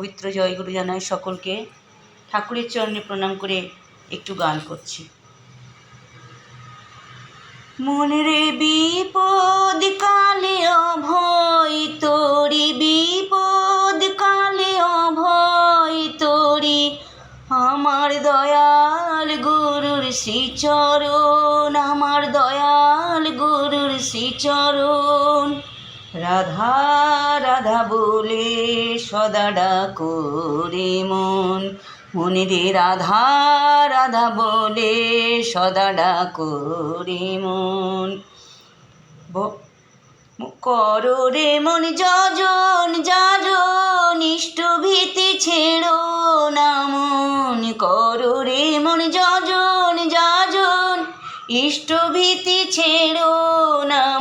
পবিত্র জয়গুরু জানাই সকলকে। ঠাকুরের চরণে প্রণাম করে একটু গান করছি। মনের বিপদ কালে অভয়, তোরি বিপদ কালে অভয়, তোরি আমার দয়াল গুরুর শ্রীচরণ, আমার দয়াল গুরুর শ্রীচরণ। রাধা রাধা বলে সদা ডাকরে মন মনে। রে রাধা রাধা বলে সদা ডাকরে মন। ব- করো রে মন যজন, যাজন, ইষ্ট ভীতি ছেড়ো না মন। করো রে মন যজন, যাজন, ইষ্ট ভীতি ছেড়ো না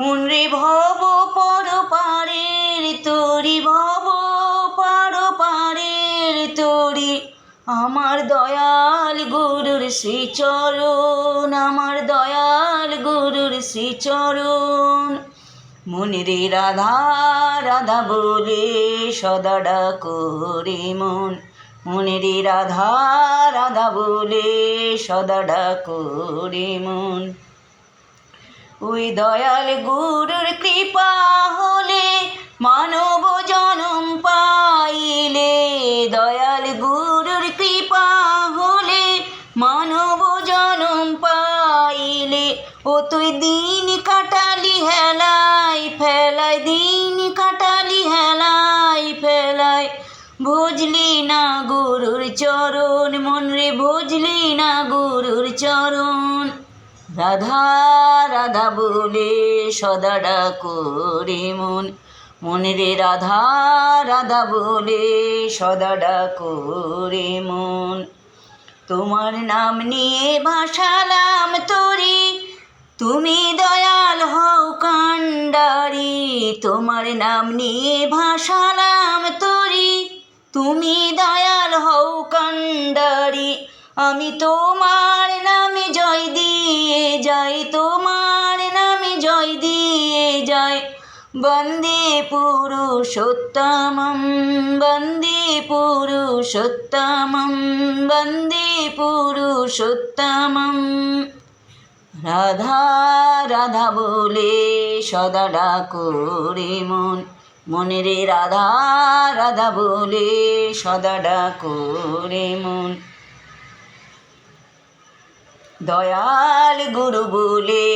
মন ভব পর পারের তরি, ভব পার পারের তরি। আমার দয়াল গুরুর শ্রী শ্রীচরণ, আমার দয়াল গুরুর শ্রীচরণ। মনে রে রাধা রাধা বলে সদা ডাকরে মন মনে। রে রাধা রাধা বলে সদা ডাকরে মন। ওই দয়াল গুরুর কৃপা হলে মানব জনম পাইলে। দয়াল গুরুর কৃপা হলে মানব জনম পাইলে। ও তুই দিন কাটালি হেলাই ফেলাই দিন কাটালি হেলাই ফেলাই বুঝলি না গুরুর চরণ, মন রে বুঝলি না গুরুর চরণ। রাধা রাধা বলে সদা ডাকরে মন। মনে রে রাধা রাধা বলে সদা ডাকরে মন। তোমার নাম নিয়ে ভাসালাম তোরি, তুমি দয়াল হও কাণ্ডারি। তোমার নাম নিয়ে ভাসালাম তোরি, তুমি দয়াল হও কাণ্ডারি। আমি তোমার নামে জয় দিয়ে বন্দে পুরুষোত্তমম বন্দে পুরুষোত্তমম বন্দে পুরুষোত্তমম। রাধা রাধা বলে সদা ডাকরে মন, মনে রে রাধা রাধা বলে সদা ডাকরে মন। দয়াল গুরু বলে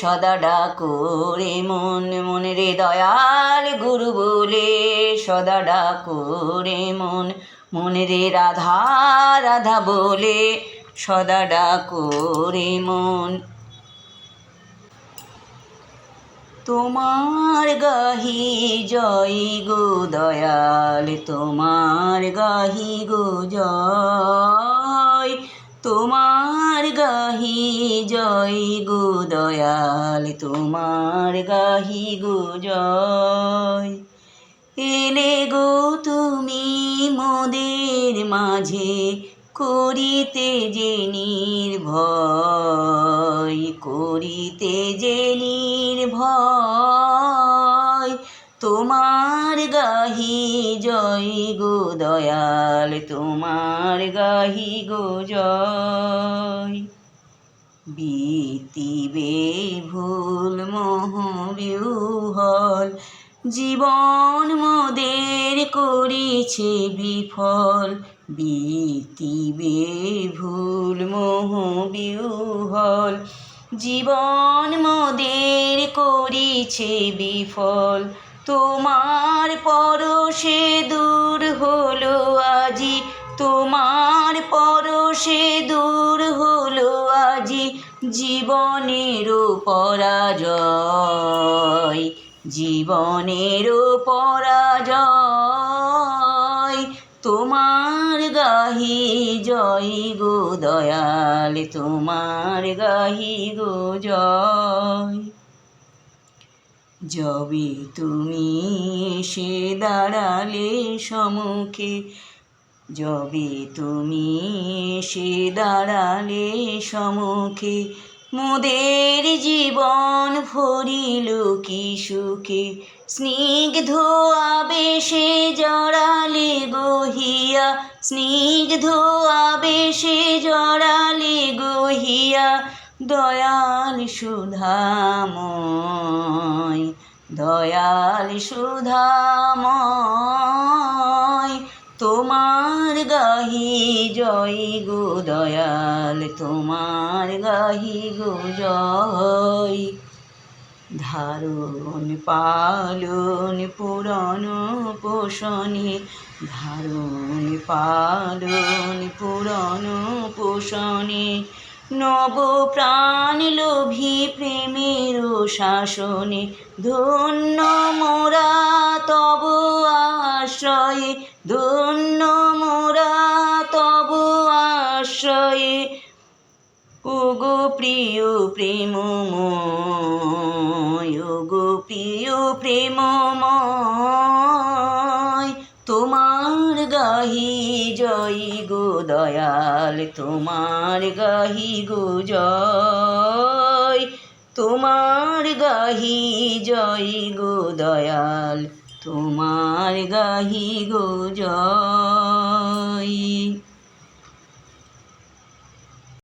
সদা ডাকরে মন, মনে রে দয়াল গুরু বলে সদা ডাকরে মন, মনে রে রাধা রাধা বলে সদা ডাকরে মন। তোমার গাহি জয় গো দয়াল, তোমার গাহি গো জয়, তোমার গাহি জয় গো দয়াল, তোমার গাহি গো জয়। এলে গো তুমি মোদের মাঝে করিতে যে নির্ভয়, করিতে যে নির্ভয়। তোমার গাহি জয় গো দয়াল, তোমার গাহি গো জয়। বিতিবে ভুল মোহ বিহল জীবন মোদের করিছে বিফল। বিতিবে ভুল মোহ বিহল জীবন মোদের করিছে বিফল। তোমার পরশে দূর হলো আজি, তোমার পরশে দূর হলো আজি, জীবনের পরাজয় জীবনের পরাজয়। তোমার গাহি জয় গো দয়াল, তোমার গাহি গো জয়। যবে তুমি এসে দাঁড়ালে সমুখে, যবে তুমি এসে দাঁড়ালে সমুখে, মোদের জীবন ভরিল কি সুখে, স্নিগ্ধ আবেশে জড়ালে গহিয়া, স্নিগ্ধ আবেশে জড়ালে গহিয়া দয়াল সুধাময় দয়াল সুধাময়, তোমার গাহি জয় গো দয়াল, তোমার গাহি গো জয়। ধারণ, পালন পুরন পোষণে, ধারণ, পালন পুরন পোষণে নব প্রাণ লোভী প্রেমের শাসনে ধন্য মোরা, তব আশ্রয়ে ধন্য মোরা, তব আশ্রয়ে। ওগো প্রিয় প্রেমময়, ওগো প্রিয় প্রেমময় দয়াল তোমার গাহি গো জয় তোমার গাহি জয় গো দয়াল তোমার গাহি গো জয়